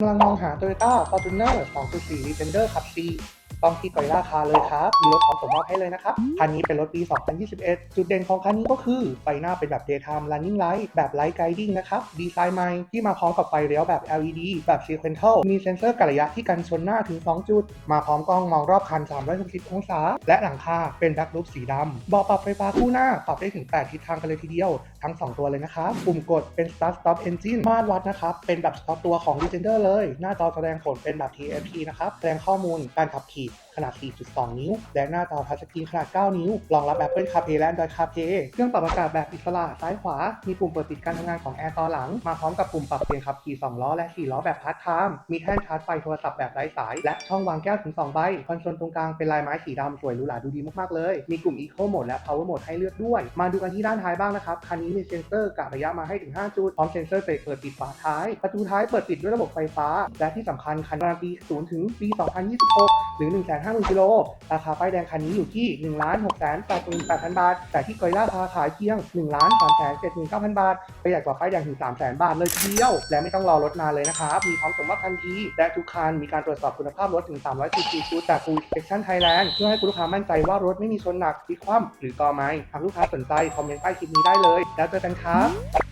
กำลังมองหา Toyota Fortuner 2.4 Defender ครับ C ต้องที่ก่อยราคาเลยครับ มีรถพร้อมส่งมอบให้เลยนะครับ คันนี้เป็นรถปี 2021 จุดเด่นของคันนี้ก็คือไฟหน้าเป็นแบบ daytime running light แบบ light guiding นะครับ ดีไซน์ใหม่ที่มาพร้อมกับไฟเลี้ยวแบบ LED แบบ sequential มีเซ็นเซอร์กะระยะที่กันชนหน้าถึง 2 จุด มาพร้อมกล้องมองรอบคัน 360 องศา และหลังคาเป็นแบ็ครูปสีดำเบาะปรับไฟฟ้าคู่หน้าปรับได้ถึง 8 ทิศทางกันเลยทีเดียว ทั้ง 2 ตัวเลยนะครับปุ่มกดเป็น start stop engine มาตรวัดนะครับเป็นแบบเฉพาะตัวของ Legender เลย หน้าจอแสดงผลเป็นแบบ TFT นะครับแสดงข้อมูลการขับขี่ขนาด 4.2 นิ้ว และหน้าจอทัชสกรีนขนาด 9 นิ้ว รองรับ Apple CarPlay และ Android CarPlay เครื่องปรับอากาศแบบอิสระซ้ายขวา มีปุ่มเปิดปิดการทำงานของแอร์ตอนหลัง มาพร้อมกับปุ่มปรับเปลี่ยนขับขี่ 2 ล้อและ 4 ล้อแบบพาร์ทไทม์ มีแท่นชาร์จไฟโทรศัพท์แบบไร้สาย และช่องวางแก้วถึง 2 ใบ คอนโซลตรงกลางเป็นลายไม้สีดำสวยหรูหราดูดีมากๆเลย มีกลุ่ม Eco Mode และ Power Mode ให้เลือกด้วย มาดูกันที่ด้านท้ายบ้างนะครับ คันนี้มีเซ็นเซอร์กะระยะมาให้ถึง 5 จุด พร้อมเซ็นเซอร์เบรกเปิดปิดฝาท้าย ประตูท้ายเปิดปิดด้วยระบบไฟฟ้า และที่สำคัญคันการันตี0ถึงปี 2026 หรือ150,000กิโล ราคาป้ายแดงคันนี้อยู่ที่ 1 6 8 8 0 0 0บาท แต่ที่กอยล่าราคาขายเพียง 1 3 7 9 0 0 0 บาท ประหยัดกว่าป้ายแดงถึง 3 0 0 0 0 0 บาทเลยทีเดียว และไม่ต้องรอรถนานเลยนะครับ มีพร้อมส่งมอบทันที และทุกคันมีการตรวจสอบคุณภาพรถถึง314ชุดจาก Full Inspection Thailand เพื่อให้คุณลูกค้ามั่นใจว่ารถไม่มีชนหนักพลิกคว่ำหรือกอไม้หากลูกค้าสนใจคอมเมนต์ใต้คลิปนี้ได้เลย แล้วเจอกันครับ